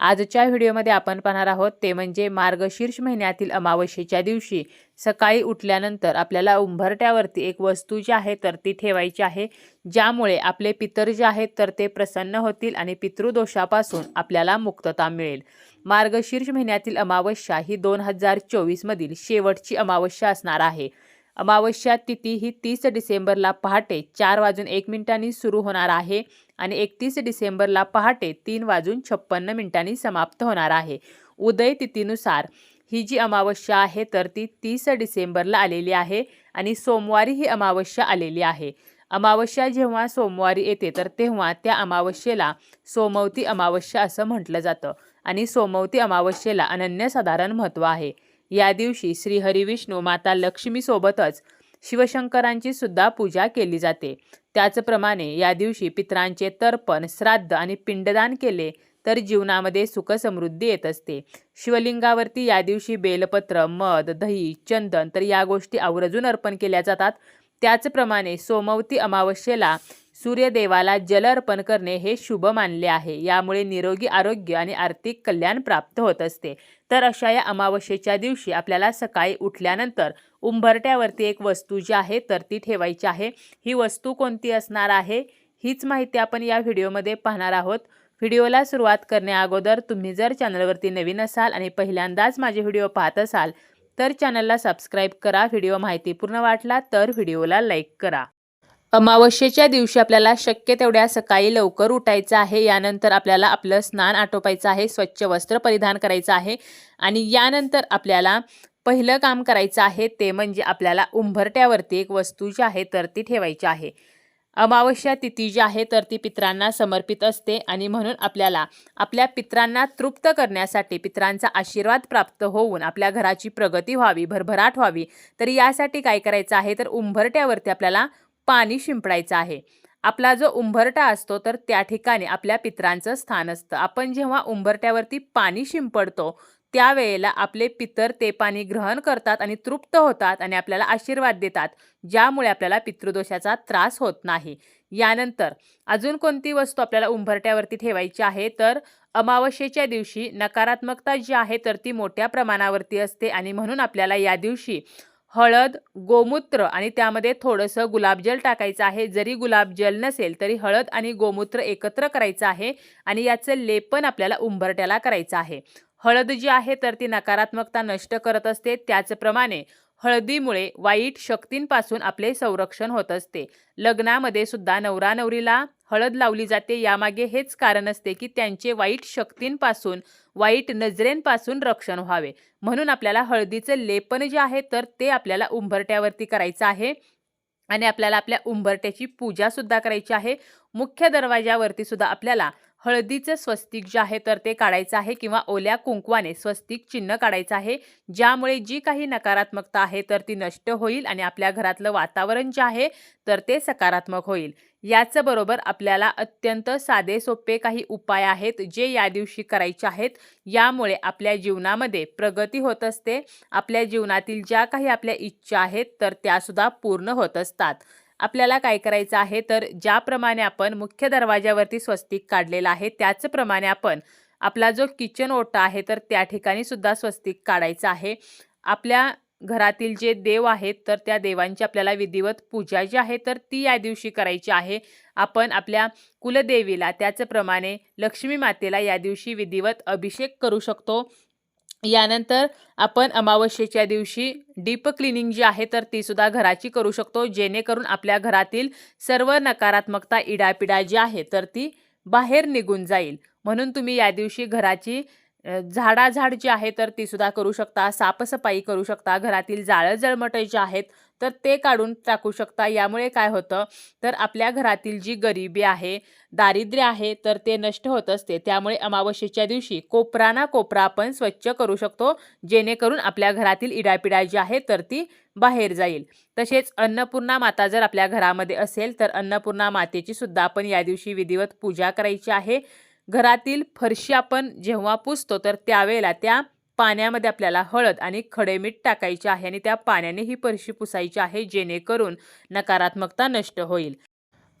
आजच्या व्हिडिओमध्ये आपण पाहणार आहोत ते म्हणजे मार्गशीर्ष महिन्यातील अमावस्येच्या दिवशी सकाळी उठल्यानंतर आपल्याला उंबरट्यावरती एक वस्तू जी आहे तर ती ठेवायची आहे. ज्यामुळे आपले पितर जे आहेत तर ते प्रसन्न होतील आणि पितृदोषापासून आपल्याला मुक्तता मिळेल. मार्गशीर्ष महिन्यातील अमावस्या ही दोन हजार चोवीसमधील शेवटची अमावस्या असणार आहे. अमावस्या तिथी ही तीस डिसेंबरला पहाटे चार वाजून एक मिनिटांनी सुरू होणार आहे आणि एकतीस डिसेंबरला पहाटे तीन वाजून छप्पन्न मिनिटांनी समाप्त होणार आहे. उदय तिथीनुसार ही जी अमावस्या आहे तर ती तीस डिसेंबरला आलेली आहे आणि सोमवारी ही अमावस्या आलेली आहे. अमावस्या जेव्हा सोमवारी येते तर तेव्हा त्या अमावस्येला सोमवती अमावस्या असं म्हटलं जातं आणि सोमवती अमावस्येला अनन्यसाधारण महत्त्व आहे. या दिवशी श्री हरिविष्णू माता लक्ष्मीसोबतच शिवशंकरांची सुद्धा पूजा केली जाते. त्याचप्रमाणे या दिवशी पितरांचे तर्पण श्राद्ध आणि पिंडदान केले तर जीवनामध्ये सुख समृद्धी येत असते. शिवलिंगावरती या दिवशी बेलपत्र मध दही चंदन तर या गोष्टी आवर्जून अर्पण केल्या जातात. त्याचप्रमाणे सोमवती अमावस्येला सूर्यदेवाला जल अर्पण करणे हे शुभ मानले आहे. यामुळे निरोगी आरोग्य आणि आर्थिक कल्याण प्राप्त होत असते. तर अशा या अमावस्येच्या दिवशी आपल्याला सकाळी उठल्यानंतर उंबरट्यावरती एक वस्तू जी आहे तर ती ठेवायची आहे. ही वस्तू कोणती असणार आहे? हीच माहिती आपण या व्हिडिओमध्ये पाहणार आहोत. व्हिडिओला सुरुवात करण्या अगोदर तुम्ही जर चॅनलवरती नवीन असाल आणि पहिल्यांदाच माझे व्हिडिओ पाहत असाल तर चॅनलला सबस्क्राईब करा. व्हिडिओ माहिती पूर्ण वाटला तर व्हिडिओला लाईक करा. अमावस्येच्या दिवशी आपल्याला शक्य तेवढ्या सकाळी लवकर उठायचं आहे. यानंतर आपल्याला आपलं स्नान आटोपायचं आहे स्वच्छ वस्त्र परिधान करायचं आहे आणि यानंतर आपल्याला पहिलं काम करायचं आहे ते म्हणजे आपल्याला उंबरट्यावरती एक वस्तू जी आहे तर ती ठेवायची आहे. अमावस्या तिथी जी आहे तर ती पित्रांना समर्पित असते आणि म्हणून आपल्याला आपल्या पित्रांना तृप्त करण्यासाठी पित्रांचा आशीर्वाद प्राप्त होऊन आपल्या घराची प्रगती व्हावी भरभराट व्हावी. तर यासाठी काय करायचं आहे? तर उंबरट्यावरती आपल्याला पाणी शिंपडायचं आहे. आपला जो उंबरटा असतो तर त्या ठिकाणी आपल्या पित्रांचं स्थान असतं. आपण जेव्हा उंबरट्यावरती पाणी शिंपडतो त्यावेळेला आपले पितर ते पाणी ग्रहण करतात आणि तृप्त होतात आणि आपल्याला आशीर्वाद देतात ज्यामुळे आपल्याला पितृदोषाचा त्रास होत नाही. यानंतर अजून कोणती वस्तू आपल्याला उंबरट्यावरती ठेवायची आहे? तर अमावस्येच्या दिवशी नकारात्मकता जी आहे तर ती मोठ्या प्रमाणावरती असते आणि म्हणून आपल्याला या दिवशी हळद गोमूत्र आणि त्यामध्ये थोडंसं गुलाबजल टाकायचं आहे. जरी गुलाबजल नसेल तरी हळद आणि गोमूत्र एकत्र करायचं आहे आणि याचं लेपन आपल्याला उंबरट्याला करायचं आहे. हळद जी आहे तर ती नकारात्मकता नष्ट करत असते. त्याचप्रमाणे हळदीमुळे वाईट शक्तींपासून आपले संरक्षण होत असते. लग्नामध्ये सुद्धा नवरा नवरीला हळद लावली जाते. यामागे हेच कारण असते की त्यांचे वाईट शक्तींपासून वाईट नजरेंपासून रक्षण व्हावे. म्हणून आपल्याला हळदीचं लेपन जे आहे तर ते आपल्याला उंबरट्यावरती करायचं आहे आणि आपल्याला आपल्या उंबरट्याची पूजासुद्धा करायची आहे. मुख्य दरवाजावरती सुद्धा आपल्याला हळदीचं स्वस्तिक जे आहे तर ते काढायचं आहे किंवा ओल्या कुंकवाने स्वस्तिक चिन्ह काढायचं आहे. ज्यामुळे जी काही नकारात्मकता आहे तर ती नष्ट होईल आणि आपल्या घरातलं वातावरण जे आहे तर ते सकारात्मक होईल. याचं बरोबर आपल्याला अत्यंत साधे सोपे काही उपाय आहेत जे या दिवशी करायचे आहेत. यामुळे आपल्या जीवनामध्ये प्रगती होत असते. आपल्या जीवनातील ज्या काही आपल्या इच्छा आहेत तर त्यासुद्धा पूर्ण होत असतात. आपल्याला काय करायचं आहे? तर ज्याप्रमाणे आपण मुख्य दरवाज्यावरती स्वस्तिक काढलेला आहे त्याचप्रमाणे आपण आपला जो किचन ओटा आहे तर त्या ठिकाणी सुद्धा स्वस्तिक काढायचं आहे. आपल्या घरातील जे देव आहेत तर त्या देवांची आपल्याला विधिवत पूजा जी आहे तर ती या दिवशी करायची आहे. आपण आपल्या कुलदेवीला त्याचप्रमाणे लक्ष्मी मातेला या दिवशी विधिवत अभिषेक करू शकतो. यानंतर आपण अमावस्येच्या दिवशी डीप क्लिनिंग जी आहे तर ती सुद्धा घराची करू शकतो जेणेकरून आपल्या घरातील सर्व नकारात्मकता इडापिडा जी आहे तर ती बाहेर निघून जाईल. म्हणून तुम्ही या दिवशी घराची झाडाझाड जी आहे तर ती सुद्धा करू शकता साफसफाई करू शकता घरातील जाळं जळमटं जे आहेत तर ते काढून टाकू शकता. यामुळे काय होतं? तर आपल्या घरातील जी गरिबी आहे दारिद्र्य आहे तर ते नष्ट होत असते. त्यामुळे अमावस्येच्या दिवशी कोपरा ना कोपरा आपण स्वच्छ करू शकतो. जेणेकरून आपल्या घरातील इडापिडा जी आहे तर ती बाहेर जाईल. तसेच अन्नपूर्णा माता जर आपल्या घरामध्ये असेल तर अन्नपूर्णा मातेची सुद्धा आपण या दिवशी विधिवत पूजा करायची आहे. घरातील फरशी आपण जेव्हा पुसतो तर त्यावेळेला त्या पाण्यामध्ये आपल्याला हळद आणि खडे मीठ टाकायचे आहे आणि त्या पाण्याने ही फरशी पुसायची आहे जेणेकरून नकारात्मकता नष्ट होईल.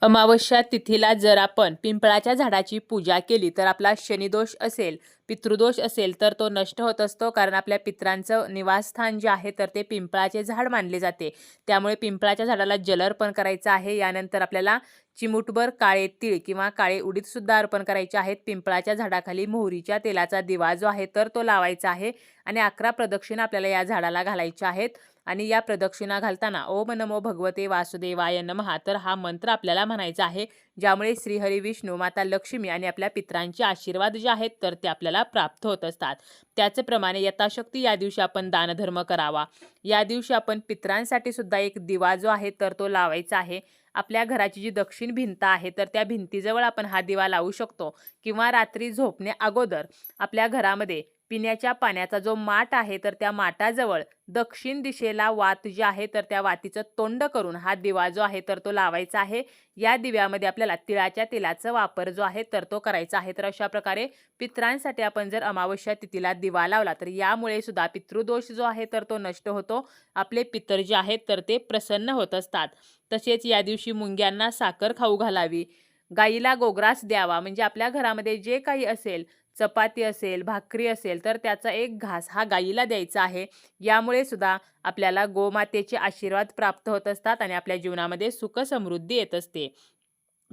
अमावस्या तिथीला जर आपण पिंपळाच्या झाडाची पूजा केली तर आपला शनिदोष असेल पितृदोष असेल तर तो नष्ट होत असतो. कारण आपल्या पित्रांचं निवासस्थान जे आहे तर ते पिंपळाचे झाड मानले जाते. त्यामुळे पिंपळाच्या झाडाला जल अर्पण करायचं आहे. यानंतर आपल्याला चिमूटभर काळे तीळ किंवा काळे उडीदसुद्धा अर्पण करायचे आहेत. पिंपळाच्या झाडाखाली मोहरीच्या तेलाचा दिवा जो आहे तर तो लावायचा आहे. आणि अकरा प्रदक्षिणा आपल्याला या झाडाला घालायच्या आहेत. आणि या प्रदक्षिणा घालताना ओम नमो भगवते वासुदेवाय नमहा तर हा मंत्र आपल्याला म्हणायचा आहे ज्यामुळे श्रीहरी विष्णू माता लक्ष्मी आणि आपल्या पित्रांचे आशीर्वाद जे आहेत तर ते आपल्याला प्राप्त होत असतात. त्याचप्रमाणे यथाशक्ती या दिवशी आपण दानधर्म करावा. या दिवशी आपण पित्रांसाठी सुद्धा एक दिवा जो आहे तर तो लावायचा आहे. आपल्या घराची जी दक्षिण भिंत आहे तर त्या भिंतीजवळ आपण हा दिवा लावू शकतो. किंवा रात्री झोपणे अगोदर आपल्या घरामध्ये पिण्याच्या पाण्याचा जो माठ आहे तर त्या माठाजवळ दक्षिण दिशेला वात जी आहे तर त्या वातीचं तोंड करून हा दिवा जो आहे तर तो लावायचा आहे. या दिव्यामध्ये आपल्याला तिळाच्या तेलाचा वापर जो आहे तर तो करायचा आहे. तर अशा प्रकारे पित्रांसाठी आपण जर अमावस्या तिथीला दिवा लावला तर यामुळे सुद्धा पितृदोष जो आहे तर तो नष्ट होतो. आपले पितर जे आहेत तर ते प्रसन्न होत असतात. तसेच या दिवशी मुंग्यांना साखर खाऊ घालावी. गाईला गोग्रास द्यावा. म्हणजे आपल्या घरामध्ये जे काही असेल चपाती असेल भाकरी असेल तर त्याचा एक घास हा गाईला द्यायचा आहे. यामुळे सुद्धा आपल्याला गोमातेचे आशीर्वाद प्राप्त होत असतात आणि आपल्या जीवनामध्ये सुख समृद्धी येत असते.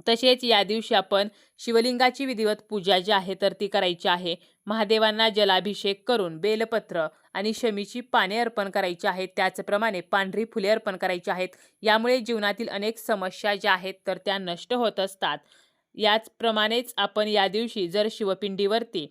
तसेच या दिवशी आपण शिवलिंगाची विधिवत पूजा जी आहे तर ती करायची आहे. महादेवांना जलाभिषेक करून बेलपत्र आणि शमीची पाने अर्पण करायची आहेत. त्याचप्रमाणे पांढरी फुले अर्पण करायची आहेत. यामुळे जीवनातील अनेक समस्या ज्या आहेत तर त्या नष्ट होत असतात. याचप्रमाणेच आपण या दिवशी जर शिवपिंडीवरती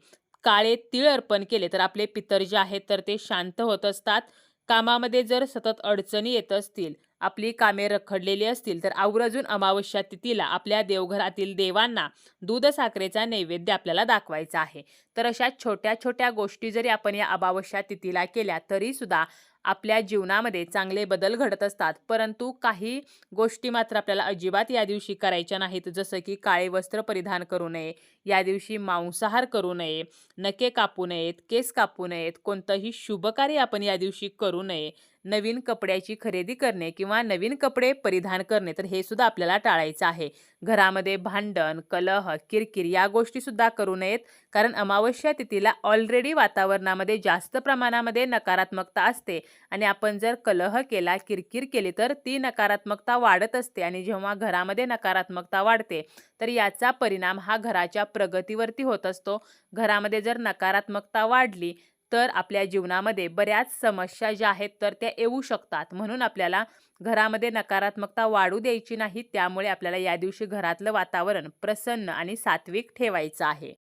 काळे तीळ अर्पण केले तर आपले पितर जे आहेत तर ते शांत होत असतात. कामामध्ये जर सतत अडचणी येत असतील आपली कामे रखडलेली असतील तर आवर्जून अमावस्या तिथीला आपल्या देवघरातील देवांना दूध साखरेचा नैवेद्य आपल्याला दाखवायचा आहे. तर अशा छोट्या छोट्या गोष्टी जरी आपण या अमावस्या तिथीला केल्या तरीसुद्धा आपल्या जीवनामध्ये चांगले बदल घडत असतात. परंतु काही गोष्टी मात्र आपल्याला अजिबात या दिवशी करायच्या नाहीत. जसं की काळे वस्त्र परिधान करू नये या दिवशी मांसाहार करू नये नके कापू नयेत केस कापू नयेत कोणतंही शुभ कार्य आपण या दिवशी करू नये नवीन कपड्याची खरेदी करणे किंवा नवीन कपडे परिधान करणे तर हे सुद्धा आपल्याला टाळायचं आहे. घरामध्ये भांडण कलह किरकिर या गोष्टीसुद्धा करू नयेत कारण अमावस्या तिथीला ऑलरेडी वातावरणामध्ये जास्त प्रमाणामध्ये नकारात्मकता असते आणि आपण जर कलह केला किरकिर केली तर ती नकारात्मकता वाढत असते आणि जेव्हा घरामध्ये नकारात्मकता वाढते तर याचा परिणाम हा घराच्या प्रगतीवरती होत असतो. घरामध्ये जर नकारात्मकता वाढली तर आपल्या जीवनामध्ये बऱ्याच समस्या ज्या आहेत तर त्या येऊ शकतात. म्हणून आपल्याला घरामध्ये नकारात्मकता वाढू द्यायची नाही त्यामुळे आपल्याला या दिवशी घरातलं वातावरण प्रसन्न आणि सात्विक ठेवायचं आहे.